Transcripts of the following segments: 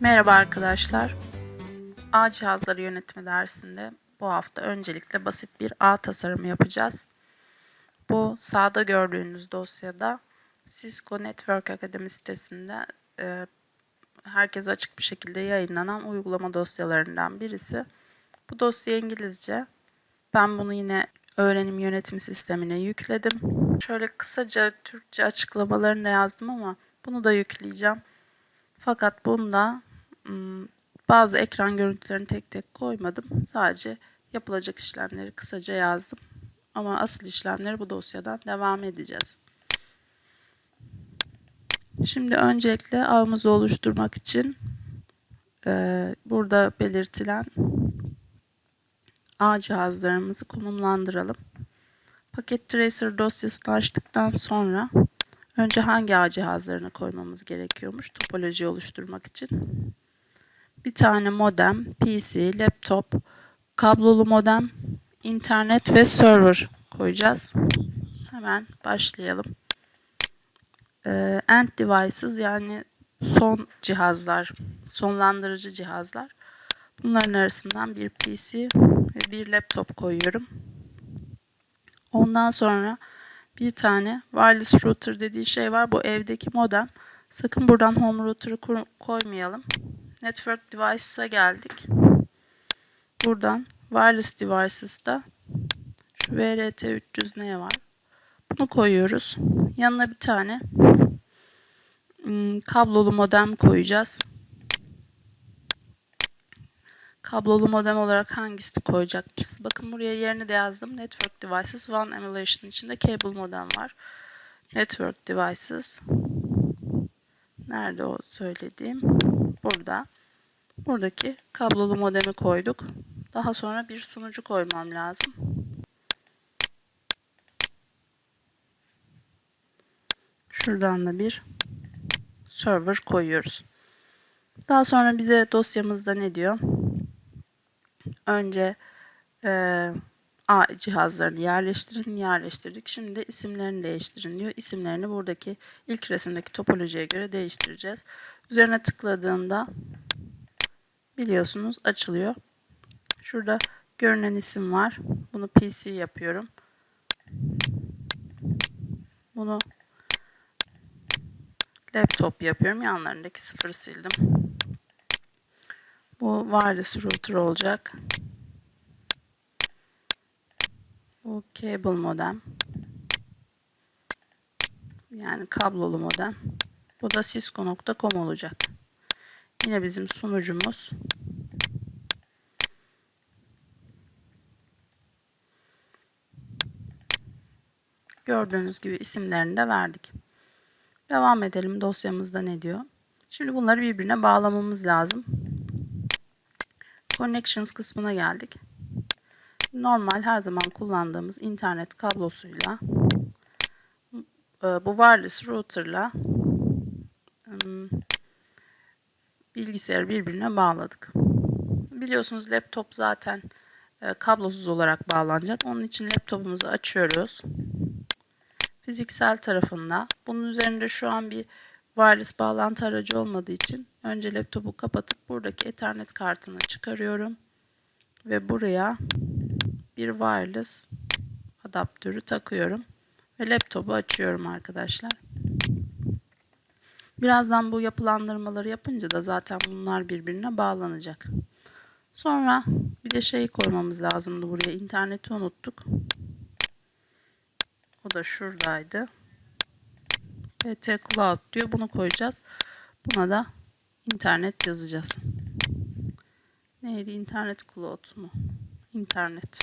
Merhaba arkadaşlar. Ağ cihazları yönetimi dersinde bu hafta öncelikle basit bir ağ tasarımı yapacağız. Bu sağda gördüğünüz dosyada Cisco Network Academy sitesinde e, herkese açık bir şekilde yayınlanan uygulama dosyalarından birisi. Bu dosya İngilizce. Ben bunu yine öğrenim yönetim sistemine yükledim. Şöyle kısaca Türkçe açıklamalarını yazdım ama bunu da yükleyeceğim. Fakat bunda bazı ekran görüntülerini tek tek koymadım. Sadece yapılacak işlemleri kısaca yazdım. Ama asıl işlemleri bu dosyadan devam edeceğiz. Şimdi öncelikle ağımızı oluşturmak için e, burada belirtilen ağ cihazlarımızı konumlandıralım. Paket Tracer dosyasını açtıktan sonra önce hangi ağ cihazlarını koymamız gerekiyormuş topoloji oluşturmak için. Bir tane modem, PC, laptop, kablolu modem, internet ve server koyacağız. Hemen başlayalım. Ee, end devices yani son cihazlar, sonlandırıcı cihazlar. Bunların arasından bir PC ve bir laptop koyuyorum. Ondan sonra bir tane wireless router dediği şey var. Bu evdeki modem. Sakın buradan home router'ı koymayalım. Network Devices'a geldik. Buradan Wireless Devices'da şu VRT300N var. Bunu koyuyoruz. Yanına bir tane kablolu modem koyacağız. Kablolu modem olarak hangisini koyacakız? Bakın buraya yerini de yazdım. Network Devices One Emulation içinde cable modem var. Network Devices. Nerede o söylediğim? Burada. Buradaki kablolu modemi koyduk. Daha sonra bir sunucu koymam lazım. Şuradan da bir server koyuyoruz. Daha sonra bize dosyamızda ne diyor? Önce e, A cihazlarını yerleştirin, yerleştirdik. Şimdi isimlerini değiştirin diyor. İsimlerini buradaki ilk resimdeki topolojiye göre değiştireceğiz. Üzerine tıkladığımda biliyorsunuz açılıyor. Şurada görünen isim var. Bunu PC yapıyorum. Bunu laptop yapıyorum. Yanlarındaki sıfırı sildim. Bu wireless router olacak. Bu cable modem. Yani kablolu modem. Bu da cisco.com olacak. Yine bizim sunucumuz. Gördüğünüz gibi isimlerini de verdik. Devam edelim dosyamızda ne diyor. Şimdi bunları birbirine bağlamamız lazım. Connections kısmına geldik. Normal her zaman kullandığımız internet kablosuyla e, bu wireless router'la bilgisayarı birbirine bağladık. Biliyorsunuz laptop zaten e, kablosuz olarak bağlanacak. Onun için laptopumuzu açıyoruz. Fiziksel tarafında. Bunun üzerinde şu an bir wireless bağlantı aracı olmadığı için önce laptopu kapatıp buradaki ethernet kartını çıkarıyorum. Ve buraya bir wireless adaptörü takıyorum. Ve laptopu açıyorum arkadaşlar. Birazdan bu yapılandırmaları yapınca da zaten bunlar birbirine bağlanacak. Sonra bir de şeyi koymamız lazımdı buraya. İnterneti unuttuk. O da şuradaydı. PT Cloud diyor. Bunu koyacağız. Buna da internet yazacağız. Neydi? İnternet Cloud mu? İnternet.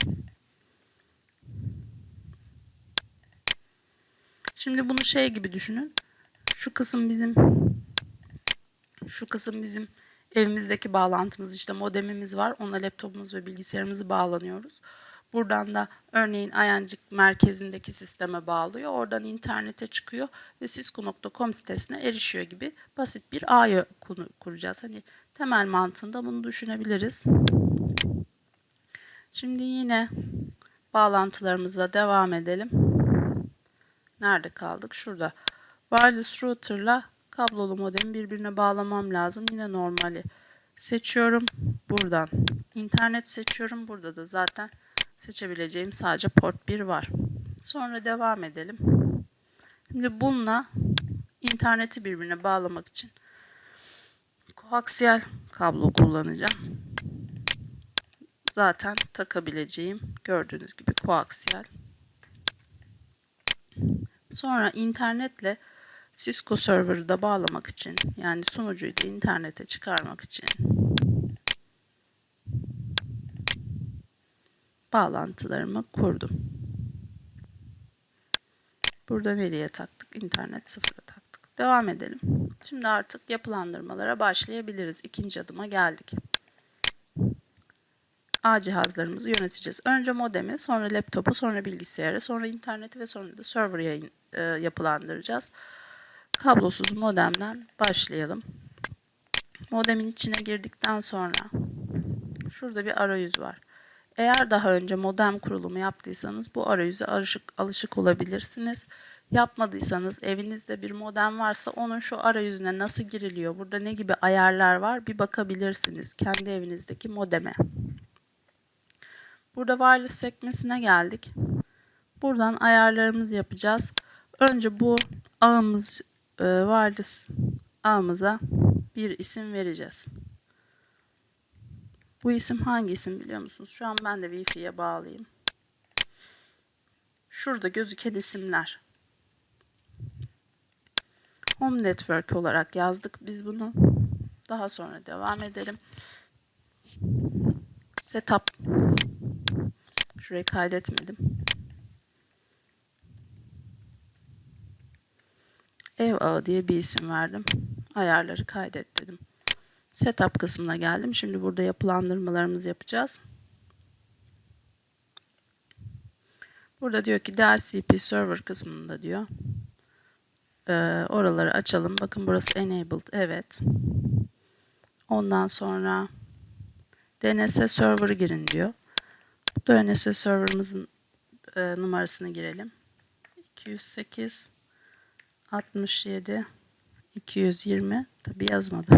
Şimdi bunu şey gibi düşünün. Şu kısım bizim şu kısım bizim evimizdeki bağlantımız işte modemimiz var. Ona laptopumuz ve bilgisayarımızı bağlanıyoruz. Buradan da örneğin Ayancık merkezindeki sisteme bağlıyor. Oradan internete çıkıyor ve cisco.com sitesine erişiyor gibi basit bir ağ kuracağız. Hani temel mantığında bunu düşünebiliriz. Şimdi yine bağlantılarımızla devam edelim. Nerede kaldık? Şurada. Wireless router'la kablolu modemi birbirine bağlamam lazım. Yine normali seçiyorum. Buradan internet seçiyorum. Burada da zaten seçebileceğim sadece port 1 var. Sonra devam edelim. Şimdi bununla interneti birbirine bağlamak için koaksiyel kablo kullanacağım. Zaten takabileceğim gördüğünüz gibi koaksiyel. Sonra internetle Cisco server'ı da bağlamak için yani sunucuyu da internete çıkarmak için bağlantılarımı kurdum. Burada nereye taktık? İnternet sıfıra taktık. Devam edelim. Şimdi artık yapılandırmalara başlayabiliriz. İkinci adıma geldik. A cihazlarımızı yöneteceğiz. Önce modemi, sonra laptopu, sonra bilgisayarı, sonra interneti ve sonra da server yayın, e, yapılandıracağız. Kablosuz modemden başlayalım. Modemin içine girdikten sonra şurada bir arayüz var. Eğer daha önce modem kurulumu yaptıysanız bu arayüze alışık, alışık olabilirsiniz. Yapmadıysanız evinizde bir modem varsa onun şu arayüzüne nasıl giriliyor, burada ne gibi ayarlar var bir bakabilirsiniz kendi evinizdeki modeme. Burada wireless sekmesine geldik. Buradan ayarlarımızı yapacağız. Önce bu ağımız e, ağımıza bir isim vereceğiz. Bu isim hangi isim biliyor musunuz? Şu an ben de Wi-Fi'ye bağlayayım. Şurada gözüken isimler. Home Network olarak yazdık biz bunu. Daha sonra devam edelim. Setup. Şurayı kaydetmedim. Ev ağı diye bir isim verdim. Ayarları kaydet dedim. Setup kısmına geldim. Şimdi burada yapılandırmalarımızı yapacağız. Burada diyor ki DHCP server kısmında diyor. Ee, oraları açalım. Bakın burası enabled. Evet. Ondan sonra DNS server'ı girin diyor. DNS server'ımızın e, numarasını girelim. 208 67 220 tabi yazmadı.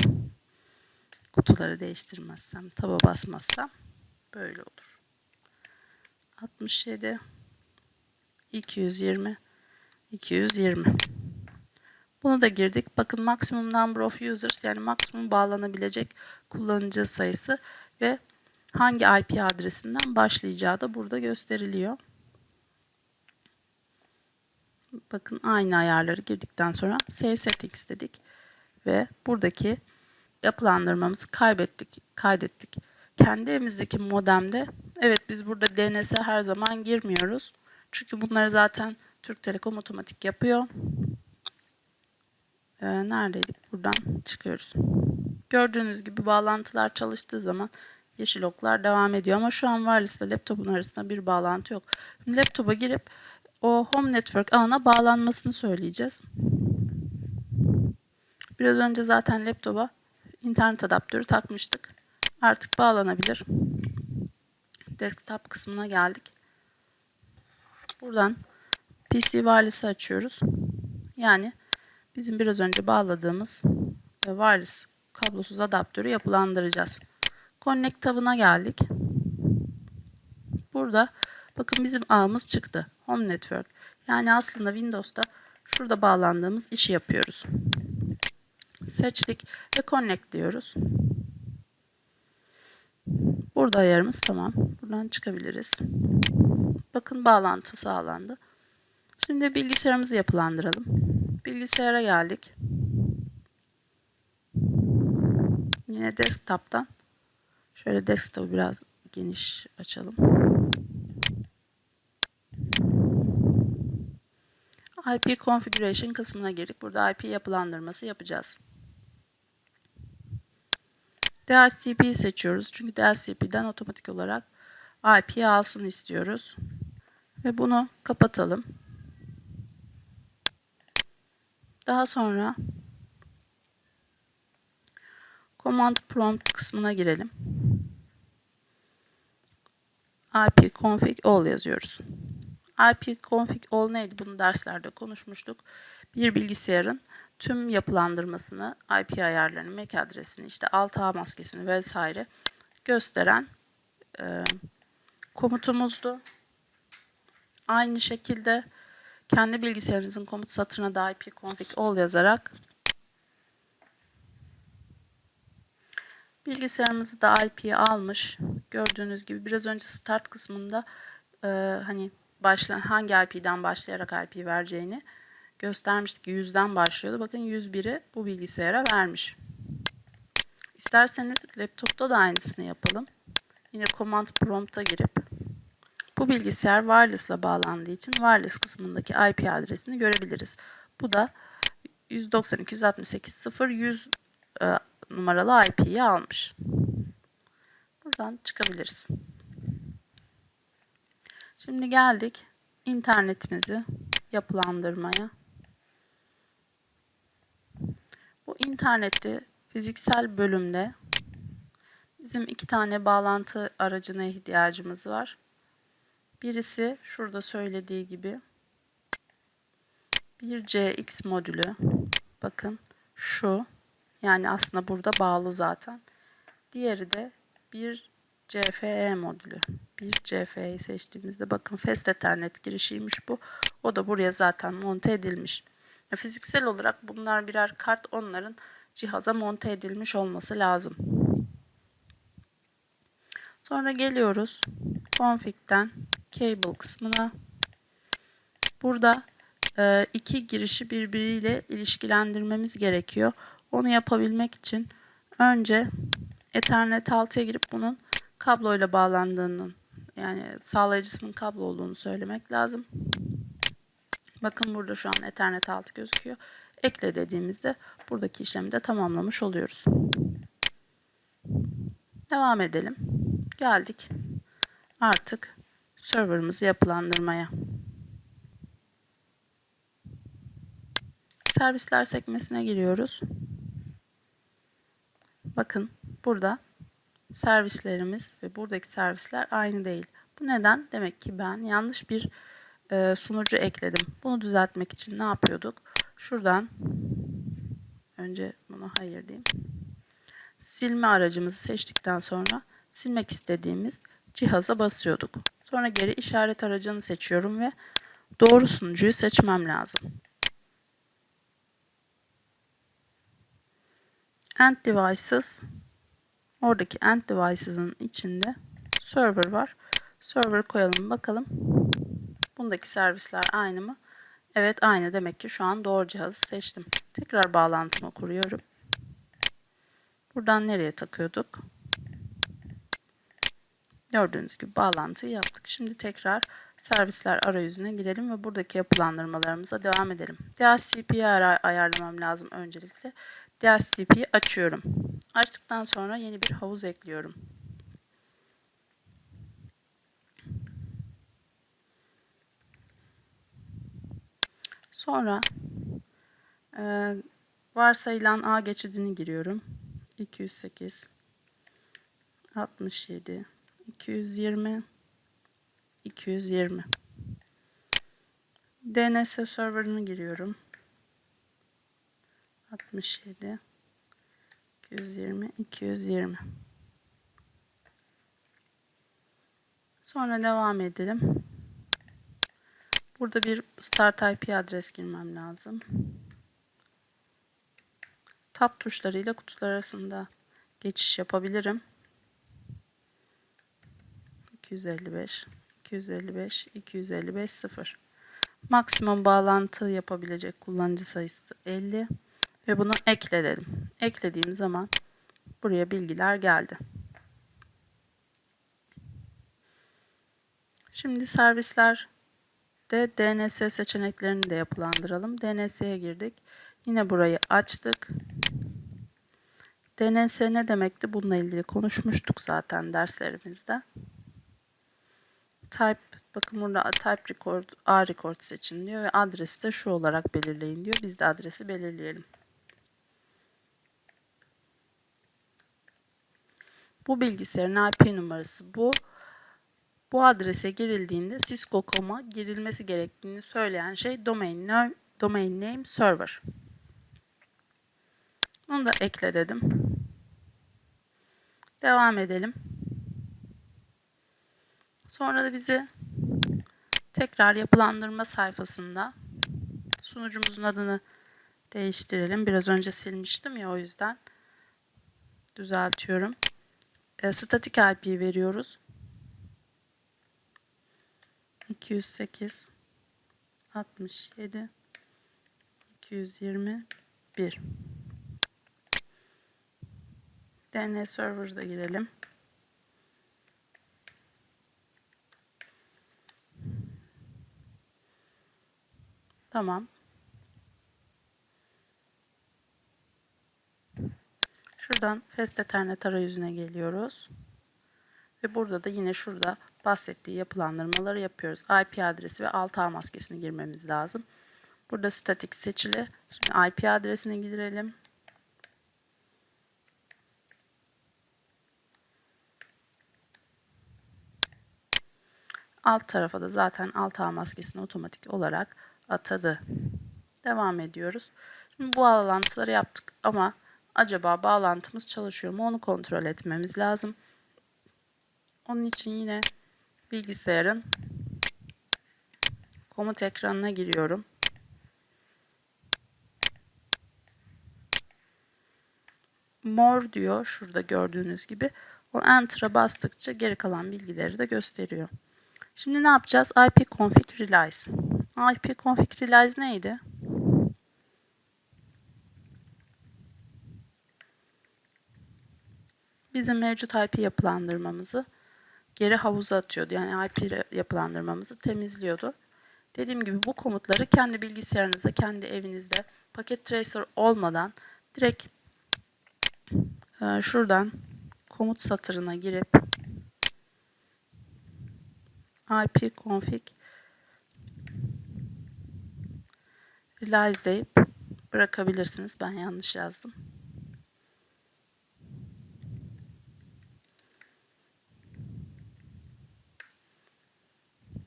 Kutuları değiştirmezsem, taba basmazsam böyle olur. 67 220 220 bunu da girdik. Bakın maksimum number of users yani maksimum bağlanabilecek kullanıcı sayısı ve hangi IP adresinden başlayacağı da burada gösteriliyor. Bakın aynı ayarları girdikten sonra Save Settings dedik ve buradaki yapılandırmamızı kaybettik, kaydettik. Kendi evimizdeki modemde evet biz burada DNS'e her zaman girmiyoruz. Çünkü bunları zaten Türk Telekom otomatik yapıyor. Ee, neredeydik? Buradan çıkıyoruz. Gördüğünüz gibi bağlantılar çalıştığı zaman yeşil oklar devam ediyor. Ama şu an wireless ile laptopun arasında bir bağlantı yok. Laptopa girip o home network ağına bağlanmasını söyleyeceğiz. Biraz önce zaten laptopa internet adaptörü takmıştık. Artık bağlanabilir. Desktop kısmına geldik. Buradan PC wireless'ı açıyoruz. Yani bizim biraz önce bağladığımız e, wireless kablosuz adaptörü yapılandıracağız. Connect tabına geldik. Burada bakın bizim ağımız çıktı. Home Network. Yani aslında Windows'ta şurada bağlandığımız işi yapıyoruz. Seçtik ve Connect diyoruz. Burada ayarımız tamam. Buradan çıkabiliriz. Bakın bağlantı sağlandı. Şimdi bilgisayarımızı yapılandıralım. Bilgisayara geldik. Yine desktop'tan şöyle desktop'u biraz geniş açalım. IP configuration kısmına girdik. Burada IP yapılandırması yapacağız. DHCP'yi seçiyoruz. Çünkü DHCP'den otomatik olarak IP alsın istiyoruz. Ve bunu kapatalım. Daha sonra Command Prompt kısmına girelim. IP config all yazıyoruz. IP config all neydi? Bunu derslerde konuşmuştuk. Bir bilgisayarın tüm yapılandırmasını, IP ayarlarını, MAC adresini, işte alt ağ maskesini vesaire gösteren e, komutumuzdu. Aynı şekilde kendi bilgisayarınızın komut satırına da ipconfig all yazarak bilgisayarımızı da IP'ye almış. Gördüğünüz gibi biraz önce start kısmında e, hani başla, hangi IP'den başlayarak IP vereceğini göstermiştik. 100'den başlıyordu. Bakın 101'i bu bilgisayara vermiş. İsterseniz laptopta da aynısını yapalım. Yine command prompt'a girip bu bilgisayar wireless ile bağlandığı için wireless kısmındaki IP adresini görebiliriz. Bu da 192.168.0.100 e, numaralı IP'yi almış. Buradan çıkabiliriz. Şimdi geldik internetimizi yapılandırmaya. Bu interneti fiziksel bölümde bizim iki tane bağlantı aracına ihtiyacımız var. Birisi şurada söylediği gibi bir CX modülü. Bakın şu yani aslında burada bağlı zaten. Diğeri de bir CFE modülü. Bir CFE'yi seçtiğimizde bakın Fast Ethernet girişiymiş bu. O da buraya zaten monte edilmiş. Fiziksel olarak bunlar birer kart onların cihaza monte edilmiş olması lazım. Sonra geliyoruz config'den cable kısmına. Burada e, iki girişi birbiriyle ilişkilendirmemiz gerekiyor. Onu yapabilmek için önce Ethernet 6'ya girip bunun kabloyla bağlandığının yani sağlayıcısının kablo olduğunu söylemek lazım. Bakın burada şu an Ethernet 6 gözüküyor. Ekle dediğimizde buradaki işlemi de tamamlamış oluyoruz. Devam edelim. Geldik artık serverımızı yapılandırmaya. Servisler sekmesine giriyoruz. Bakın burada servislerimiz ve buradaki servisler aynı değil. Bu neden? Demek ki ben yanlış bir e, sunucu ekledim. Bunu düzeltmek için ne yapıyorduk? Şuradan önce bunu hayır diyeyim. Silme aracımızı seçtikten sonra silmek istediğimiz cihaza basıyorduk. Sonra geri işaret aracını seçiyorum ve doğru sunucuyu seçmem lazım. End Devices oradaki End Devices'ın içinde server var. Server koyalım bakalım. Bundaki servisler aynı mı? Evet aynı. Demek ki şu an doğru cihazı seçtim. Tekrar bağlantımı kuruyorum. Buradan nereye takıyorduk? Gördüğünüz gibi bağlantıyı yaptık. Şimdi tekrar servisler arayüzüne girelim ve buradaki yapılandırmalarımıza devam edelim. DHCP'yi ayarlamam lazım öncelikle. DHCP'yi açıyorum. Açtıktan sonra yeni bir havuz ekliyorum. Sonra e, varsayılan A geçidini giriyorum. 208 67 220 220 DNS serverını giriyorum. 67 220 220 Sonra devam edelim. Burada bir start IP adres girmem lazım. Tab tuşlarıyla kutular arasında geçiş yapabilirim. 255 255 255 0 Maksimum bağlantı yapabilecek kullanıcı sayısı 50 ve bunu ekledim. Eklediğim zaman buraya bilgiler geldi. Şimdi servisler de DNS seçeneklerini de yapılandıralım. DNS'ye girdik. Yine burayı açtık. DNS ne demekti? Bununla ilgili konuşmuştuk zaten derslerimizde. Type, bakın burada type record, A record seçin diyor ve adresi de şu olarak belirleyin diyor. Biz de adresi belirleyelim. Bu bilgisayarın IP numarası bu. Bu adrese girildiğinde Cisco.com'a girilmesi gerektiğini söyleyen şey domain name, domain name server. Bunu da ekle dedim. Devam edelim. Sonra da bizi tekrar yapılandırma sayfasında sunucumuzun adını değiştirelim. Biraz önce silmiştim ya o yüzden düzeltiyorum. E, statik IP veriyoruz. 208 67 221 DNS Server'da girelim. Tamam. Şuradan Fast Ethernet arayüzüne geliyoruz. Ve burada da yine şurada bahsettiği yapılandırmaları yapıyoruz. IP adresi ve alt ağ maskesini girmemiz lazım. Burada statik seçili. Şimdi IP adresine girelim. Alt tarafa da zaten alt ağ maskesini otomatik olarak atadı. Devam ediyoruz. Şimdi bu bağlantıları yaptık ama acaba bağlantımız çalışıyor mu onu kontrol etmemiz lazım. Onun için yine bilgisayarın komut ekranına giriyorum. More diyor şurada gördüğünüz gibi. O Enter'a bastıkça geri kalan bilgileri de gösteriyor. Şimdi ne yapacağız? ipconfig realize. ipconfig realize neydi? Bizim mevcut IP yapılandırmamızı geri havuza atıyordu. Yani IP yapılandırmamızı temizliyordu. Dediğim gibi bu komutları kendi bilgisayarınızda, kendi evinizde paket tracer olmadan direkt e, şuradan komut satırına girip ipconfig realize deyip bırakabilirsiniz. Ben yanlış yazdım.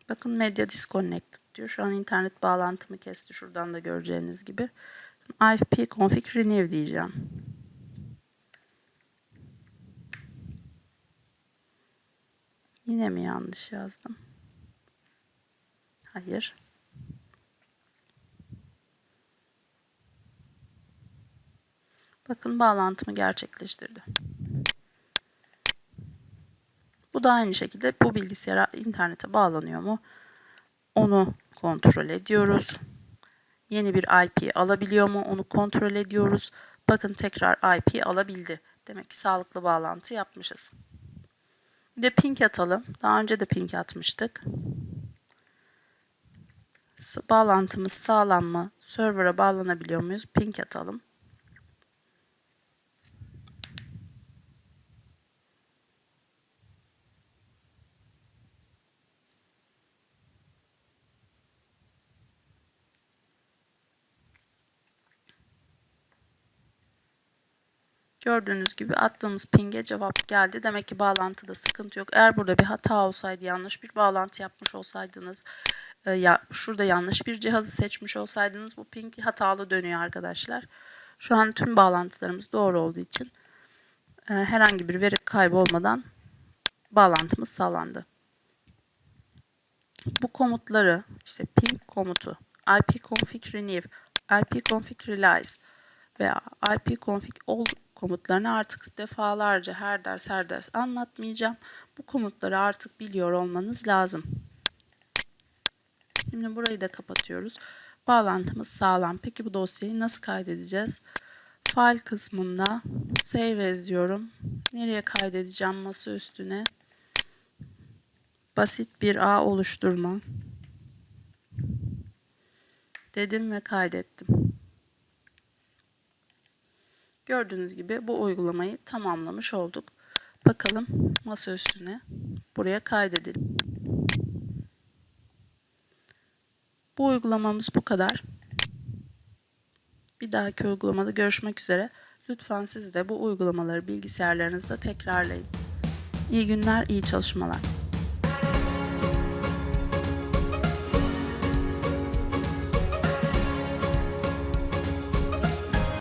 Bakın Media Disconnected diyor. Şu an internet bağlantımı kesti. Şuradan da göreceğiniz gibi. IP config renew diyeceğim. Yine mi yanlış yazdım? Hayır. Bakın bağlantımı gerçekleştirdi. Bu da aynı şekilde bu bilgisayara internete bağlanıyor mu? Onu kontrol ediyoruz. Yeni bir IP alabiliyor mu? Onu kontrol ediyoruz. Bakın tekrar IP alabildi. Demek ki sağlıklı bağlantı yapmışız. Bir de ping atalım. Daha önce de ping atmıştık. Bağlantımız sağlam mı? Server'a bağlanabiliyor muyuz? Ping atalım. Gördüğünüz gibi attığımız ping'e cevap geldi. Demek ki bağlantıda sıkıntı yok. Eğer burada bir hata olsaydı, yanlış bir bağlantı yapmış olsaydınız, e, ya şurada yanlış bir cihazı seçmiş olsaydınız bu ping hatalı dönüyor arkadaşlar. Şu an tüm bağlantılarımız doğru olduğu için e, herhangi bir veri kaybı olmadan bağlantımız sağlandı. Bu komutları işte ping komutu, ipconfig renew, ipconfig realize veya ipconfig all komutlarını artık defalarca her ders her ders anlatmayacağım. Bu komutları artık biliyor olmanız lazım. Şimdi burayı da kapatıyoruz. Bağlantımız sağlam. Peki bu dosyayı nasıl kaydedeceğiz? File kısmında save as diyorum. Nereye kaydedeceğim? Masa üstüne. Basit bir ağ oluşturma. Dedim ve kaydettim. Gördüğünüz gibi bu uygulamayı tamamlamış olduk. Bakalım masa üstüne buraya kaydedelim. Bu uygulamamız bu kadar. Bir dahaki uygulamada görüşmek üzere. Lütfen siz de bu uygulamaları bilgisayarlarınızda tekrarlayın. İyi günler, iyi çalışmalar.